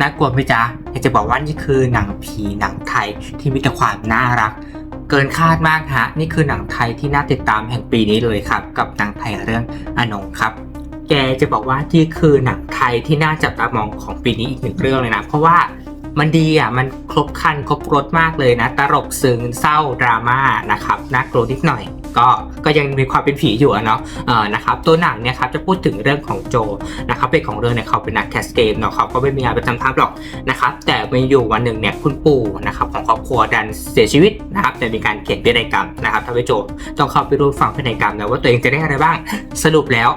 น่ากลัวไหมจ๊ะอยากจะบอกว่านี่คือหนังผีหนังไทยที่มีแต่ความน่ารัก เกินคาดมากฮะนี่คือหนังไทยที่น่าติดตามแห่งปีนี้เลยครับ กับหนังไทยเรื่องอนงครับ แกจะบอกว่าที่คือหนังไทยที่น่าจับตามองของปีนี้อีกหนึ่งเรื่องเลยนะ เพราะว่ามันดีอะมันครบคันครบรสมากเลยนะ ตลกซึ้งเศร้าดราม่านะครับน่ากลัวนิดหน่อย ก็ก็ยังมีความเป็นผีอยู่เนาะเออนะครับตัวหนังเนี่ยครับจะพูดถึงเรื่องของโจนะครับเป็นของเรื่องเนี่ยเขาเป็นนักแคสเกมเนาะเขาก็ไม่มีงานประจำทางหรอกนะครับแต่มีอยู่วันหนึ่งเนี่ยคุณปู่นะครับของครอบครัวดันเสียชีวิตนะครับแต่มีการเขียนพินัยกรรมนะครับทำให้โจต้องเข้าไปร่วมฟังพินัยกรรมนะว่าตัวเองจะได้อะไรบ้างสรุปแล้ว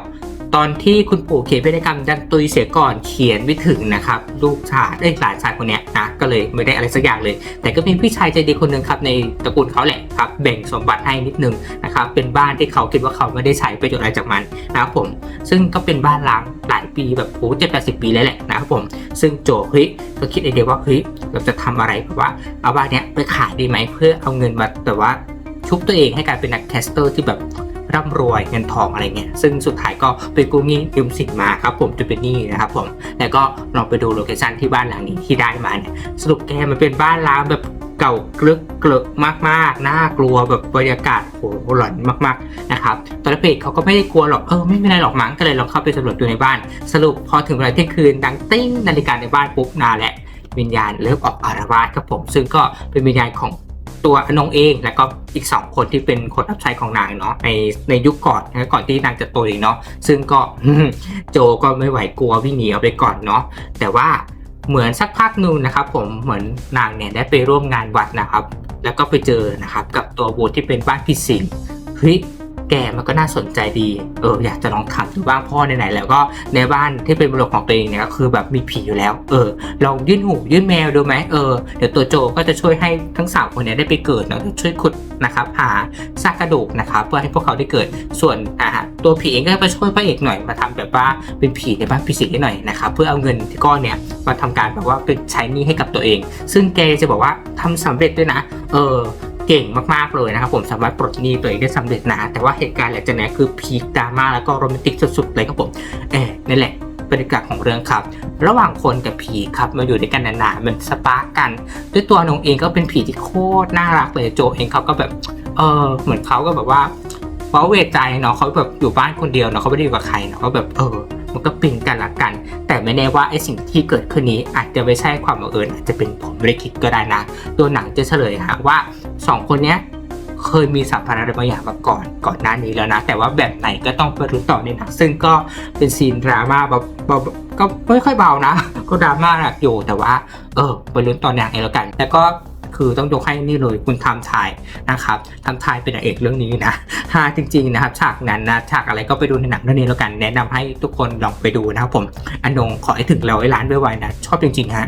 ตอนที่คุณปู่เขียนพินัยกรรมดันตุยเสียก่อนเขียนไม่ถึงนะครับลูกชายเอ้ยหลานชายคนนี้นะก็เลยไม่ได้อะไรสักอย่างเลย แต่ก็มีพี่ชายใจดีคนหนึ่งครับในตระกูลเขาแหละ ครับแบ่งสมบัติให้นิดนึงนะครับเป็นบ้านที่เขาคิดว่าเขาไม่ได้ใช้ประโยชน์อะไรจากมันนะครับผมซึ่งก็เป็นบ้านล้างหลายปีแบบโอ้เจ็ดแปดสิบปีแล้วแหละนะครับผมซึ่งโจเฮ้ยก็คิดไอเดียว่าเฮ้ยเราจะทำอะไรแบบว่าเอาบ้านเนี้ยไปขายดีไหมเพื่อเอาเงินมาแบบว่าชุบตัวเองให้กลายเป็นนักแคสเตอร์ที่แบบร่ำรวยเงินทองอะไรเงี้ย ซึ่งสุดท้ายก็ไปกู้หนี้ยืมสินมาครับผมจะเป็นหนี้นะครับผม แล้วก็ลองไปดูโลเคชั่นที่บ้านหลังนี้ที่ได้มาเนี่ย สรุปแกมันเป็นบ้านล้างแบบ เก่ากลึกเกลอะมากๆ น่ากลัวแบบบรรยากาศโหหลอนมากๆนะครับตอนแรกเพจเขาก็ไม่ได้กลัวหรอกเออไม่เป็นไรหรอกมั้งก็เลยลองเข้าไปสำรวจดูในบ้าน สรุปพอถึงเวลาเที่ยงคืนดังติ้งนาฬิกาในบ้านปุ๊บนาแหละวิญญาณเริ่มออกอารวาสครับผม ซึ่งก็เป็นวิญญาณของตัวอนงเองแล้วก็อีก 2 คนที่เป็นคนรับใช้ของนางเนาะในในยุคก่อนนะก่อนที่นางจะโตเองเนาะซึ่งก็โจก็ไม่ไหวกลัววิ่งหนีเอาไปก่อนเนาะแต่ว่า เหมือนสักพักหนึงนะครับ ผมเหมือนนางเนี่ยได้ไปร่วมงานวัดนะครับ แล้วก็ไปเจอนะครับกับตัวบูธที่เป็นบ้านพี่สิงห์เฮ้ย แกมันก็น่าสนใจดี เออ อยากจะลองทำดูบ้างพ่อไหนๆแล้วก็ในบ้านที่เป็นบริวารของตัวเองเนี่ยก็คือแบบมีผีอยู่แล้ว เออ ลองยื่นหูยื่นแมวดูไหมเออ เดี๋ยวตัวโจก็จะช่วยให้ทั้งสามคนเนี้ได้ไปเกิดเนาะช่วยขุดนะครับ หาซากกระดูกนะครับเพื่อให้พวกเขาได้เกิด ส่วนอ่าตัวผีเองก็มาช่วยพระเอกหน่อยมาทำแบบว่าเป็นผีในบ้านผีสิงให้หน่อยนะครับเพื่อเอาเงินที่ก้อนเนี้ยมาทำการแบบว่าเป็นใช้หนี้ให้กับตัวเอง ซึ่งแกจะบอกว่าทำสำเร็จด้วยนะ เออ เก่งมากๆเลยนะครับผมสามารถปลดหนี้ตัวเองได้สำเร็จนะ แต่ว่าเหตุการณ์หลังจากนั้นคือพีคดราม่าแล้วก็โรแมนติกสุดๆเลยครับผมเออนั่นแหละบรรยากาศของเรื่องครับ ระหว่างคนกับผีครับมาอยู่ด้วยกันนานๆมันสปาร์กกัน ด้วยตัวนงเองก็เป็นผีที่โคตรน่ารักเลยโจเองเขาก็แบบเออเหมือนเขาก็แบบว่าเพราะเวทใจเนาะเขาแบบอยู่บ้านคนเดียวเนาะเขาไม่ได้อยู่กับใครเนาะเขาแบบเออมันก็เป็นกันละกัน แต่ไม่แน่ว่าไอ้สิ่งที่เกิดขึ้นนี้อาจจะไม่ใช่ความบังเอิญอาจจะเป็นผมไม่ได้คิดก็ได้นะ ตัวหนังจะเฉลยฮะว่า สองคนเนี้ยเคยมีสัมพันธ์อะไรบางอย่างมาก่อนก่อนหน้านี้แล้วนะ แต่ว่าแบบไหนก็ต้องไปรู้ต่อในหนังซึ่งก็เป็นซีนดราม่าแบบแบบก็ไม่ค่อยเบานะ ก็ดราม่าหนักอยู่แต่ว่า เออไปลุ้นตอหนังเองแล้วกัน แล้วก็คือต้องยกให้นี่เลยคุณทำทายนะครับทำทายเป็นนางเอกเรื่องนี้นะฮาจริงๆนะครับฉากนั้นนะฉากอะไรก็ไปดูในหนังเรื่องนี้แล้วกัน แนะนำให้ทุกคนลองไปดูนะครับผมอันนงขอให้ถึงร้อยล้านไวๆนะ ชอบจริงๆฮะ